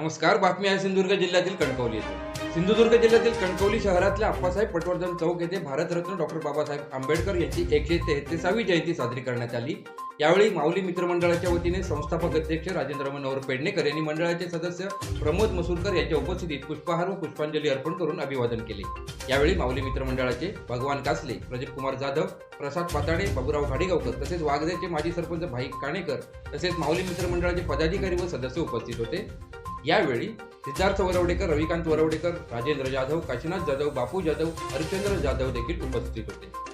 नमस्कार बातमी आहे सिंधुदुर्ग जिल्ह्यातील कणकवली येथे. सिंधुदुर्ग जिल्ह्यातील कणकवली शहरातल्या अप्पासाहेब पटवर्धन चौक येथे भारतरत्न डॉक्टर बाबासाहेब आंबेडकर यांची एकशे तेहतीसावी जयंती साजरी करण्यात आली. यावेळी माऊली मित्रमंडळाच्या वतीने संस्थापक अध्यक्ष राजेंद्र मनोहर पेडणेकर यांनी मंडळाचे सदस्य प्रमोद मसूरकर यांच्या उपस्थितीत पुष्पहार व पुष्पांजली अर्पण करून अभिवादन केले. यावेळी माऊली मित्रमंडळाचे भगवान कासले प्रदीप कुमार जाधव प्रसाद पाताडे बाबुराव घाडेगावकर तसेच वाघदेचे माजी सरपंच भाई काणेकर तसेच माऊली मित्रमंडळाचे पदाधिकारी व सदस्य उपस्थित होते. यावेळी सिद्धार्थ वरवडेकर रविकांत वरवडेकर राजेंद्र जाधव काशीनाथ जाधव बापू जाधव हरिश्चंद्र जाधव देखील उपस्थित होते.